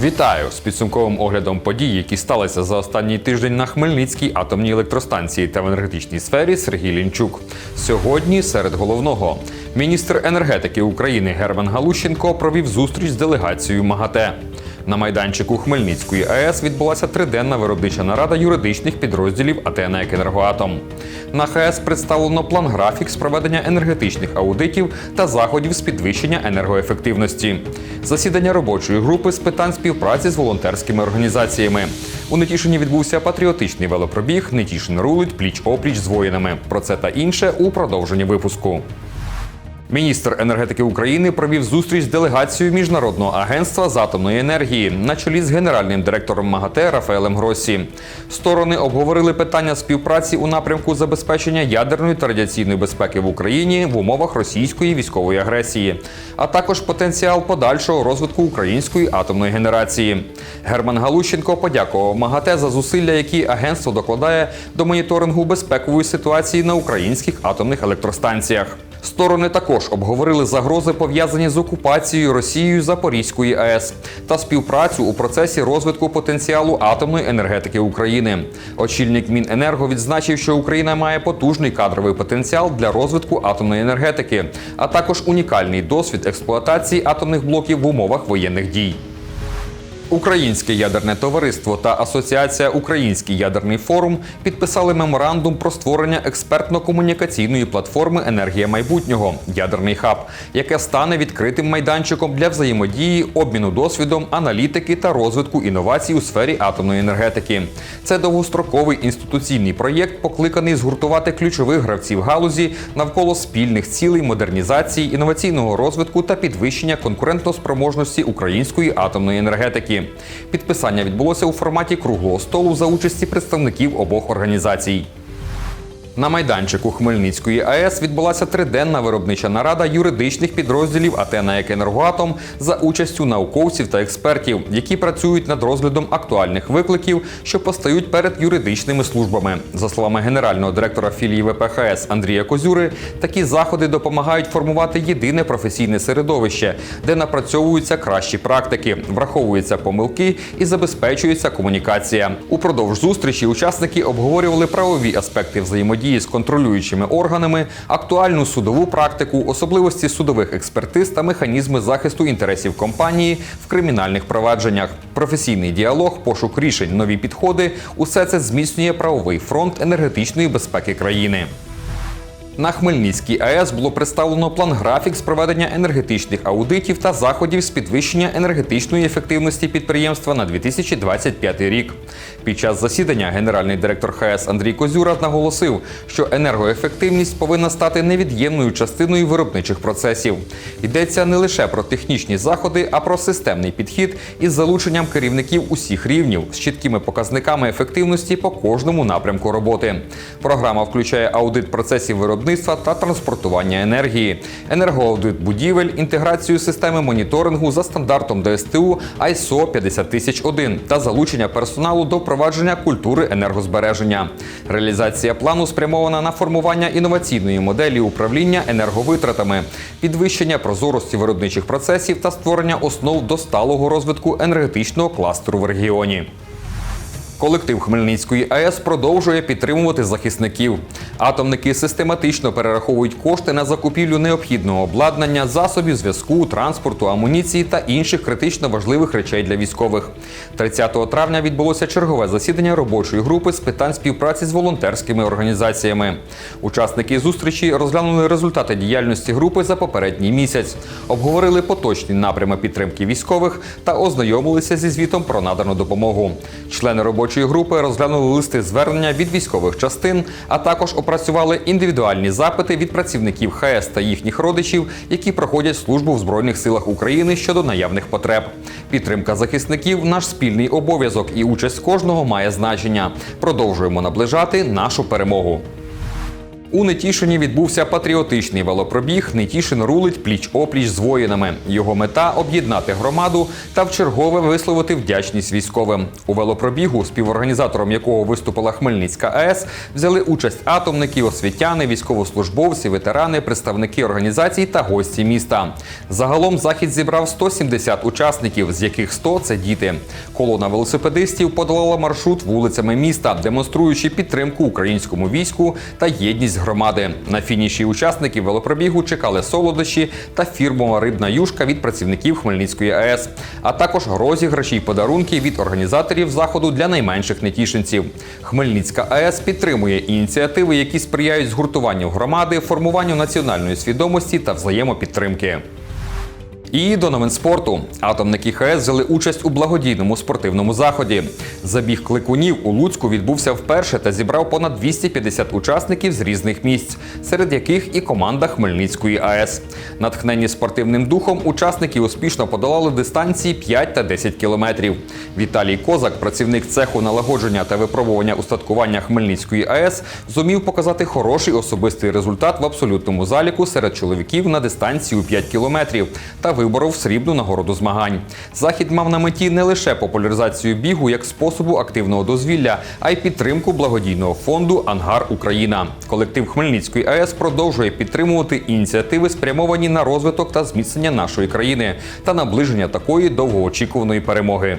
Вітаю з підсумковим оглядом подій, які сталися за останній тиждень на Хмельницькій атомній електростанції та в енергетичній сфері Сергій Лінчук. Сьогодні серед головного міністр енергетики України Герман Галущенко провів зустріч з делегацією МАГАТЕ. На майданчику Хмельницької АЕС відбулася триденна виробнича нарада юридичних підрозділів АТ «НЕК Енергоатом. На ХАЕС представлено план графік з проведення енергетичних аудитів та заходів з підвищення енергоефективності. Засідання робочої групи з питань співпраці з волонтерськими організаціями. У Нетішині відбувся патріотичний велопробіг Нетішин рулить пліч опліч з воїнами. Про це та інше у продовженні випуску. Міністр енергетики України провів зустріч з делегацією Міжнародного агентства з атомної енергії на чолі з генеральним директором МАГАТЕ Рафаелем Гросі. Сторони обговорили питання співпраці у напрямку забезпечення ядерної та радіаційної безпеки в Україні в умовах російської військової агресії, а також потенціал подальшого розвитку української атомної генерації. Герман Галущенко подякував МАГАТЕ за зусилля, які агентство докладає до моніторингу безпекової ситуації на українських атомних електростанціях. Сторони також обговорили загрози, пов'язані з окупацією Росією Запорізької АЕС та співпрацю у процесі розвитку потенціалу атомної енергетики України. Очільник Міненерго відзначив, що Україна має потужний кадровий потенціал для розвитку атомної енергетики, а також унікальний досвід експлуатації атомних блоків в умовах воєнних дій. Українське ядерне товариство та Асоціація Український ядерний форум підписали меморандум про створення експертно-комунікаційної платформи Енергія майбутнього ядерний хаб, яке стане відкритим майданчиком для взаємодії, обміну досвідом, аналітики та розвитку інновацій у сфері атомної енергетики. Це довгостроковий інституційний проєкт, покликаний згуртувати ключових гравців галузі навколо спільних цілей модернізації, інноваційного розвитку та підвищення конкурентоспроможності української атомної енергетики. Підписання відбулося у форматі круглого столу за участі представників обох організацій. На майданчику Хмельницької АЕС відбулася триденна виробнича нарада юридичних підрозділів АТ «НАЕК Енергоатом за участю науковців та експертів, які працюють над розглядом актуальних викликів, що постають перед юридичними службами. За словами генерального директора філії ВПХС Андрія Козюри, такі заходи допомагають формувати єдине професійне середовище, де напрацьовуються кращі практики, враховуються помилки і забезпечується комунікація. Упродовж зустрічі учасники обговорювали правові аспекти взаємодії з контролюючими органами, актуальну судову практику, особливості судових експертиз та механізми захисту інтересів компанії в кримінальних провадженнях. Професійний діалог, пошук рішень, нові підходи усе це зміцнює правовий фронт енергетичної безпеки країни. На Хмельницькій АЕС було представлено план графік з проведення енергетичних аудитів та заходів з підвищення енергетичної ефективності підприємства на 2025 рік. Під час засідання генеральний директор ХАЕС Андрій Козюра наголосив, що енергоефективність повинна стати невід'ємною частиною виробничих процесів. Йдеться не лише про технічні заходи, а про системний підхід із залученням керівників усіх рівнів з чіткими показниками ефективності по кожному напрямку роботи. Програма включає аудит процесів виробництва та транспортування енергії, енергоаудит будівель, інтеграцію системи моніторингу за стандартом ДСТУ ISO 50001 та залучення персоналу до впровадження культури енергозбереження. Реалізація плану спрямована на формування інноваційної моделі управління енерговитратами, підвищення прозорості виробничих процесів та створення основ до сталого розвитку енергетичного кластеру в регіоні. Колектив Хмельницької АЕС продовжує підтримувати захисників. Атомники систематично перераховують кошти на закупівлю необхідного обладнання, засобів зв'язку, транспорту, амуніції та інших критично важливих речей для військових. 30 травня відбулося чергове засідання робочої групи з питань співпраці з волонтерськими організаціями. Учасники зустрічі розглянули результати діяльності групи за попередній місяць, обговорили поточні напрями підтримки військових та ознайомилися зі звітом про надану допомогу. Члени робочої групи розглянули листи звернення від військових частин, а також опрацювали індивідуальні запити від працівників ХС та їхніх родичів, які проходять службу в Збройних силах України щодо наявних потреб. Підтримка захисників наш спільний обов'язок, і участь кожного має значення. Продовжуємо наближати нашу перемогу. У Нетішині відбувся патріотичний велопробіг. Нетішин рулить пліч опліч з воїнами. Його мета об'єднати громаду та вчергове висловити вдячність військовим. У велопробігу, співорганізатором якого виступила Хмельницька АЕС, взяли участь атомники, освітяни, військовослужбовці, ветерани, представники організацій та гості міста. Загалом захід зібрав 170 учасників, з яких 100 – це діти. Колона велосипедистів подолала маршрут вулицями міста, демонструючи підтримку українському війську та єдність громади. На фініші учасників велопробігу чекали солодощі та фірмова рибна юшка від працівників Хмельницької АЕС, а також розіграші й подарунки від організаторів заходу для найменших нетішинців. Хмельницька АЕС підтримує ініціативи, які сприяють згуртуванню громади, формуванню національної свідомості та взаємопідтримки. І до новин спорту. Атомники ХС взяли участь у благодійному спортивному заході. Забіг кликунів у Луцьку відбувся вперше та зібрав понад 250 учасників з різних місць, серед яких і команда Хмельницької АЕС. Натхнені спортивним духом, учасники успішно подолали дистанції 5 та 10 кілометрів. Віталій Козак, працівник цеху налагодження та випробування устаткування Хмельницької АЕС, зумів показати хороший особистий результат в абсолютному заліку серед чоловіків на дистанції у 5 кілометрів та виборов срібну нагороду змагань. Захід мав на меті не лише популяризацію бігу як способу активного дозвілля, а й підтримку благодійного фонду Ангар Україна. Колектив Хмельницької АЕС продовжує підтримувати ініціативи, спрямовані на розвиток та зміцнення нашої країни та наближення такої довгоочікуваної перемоги.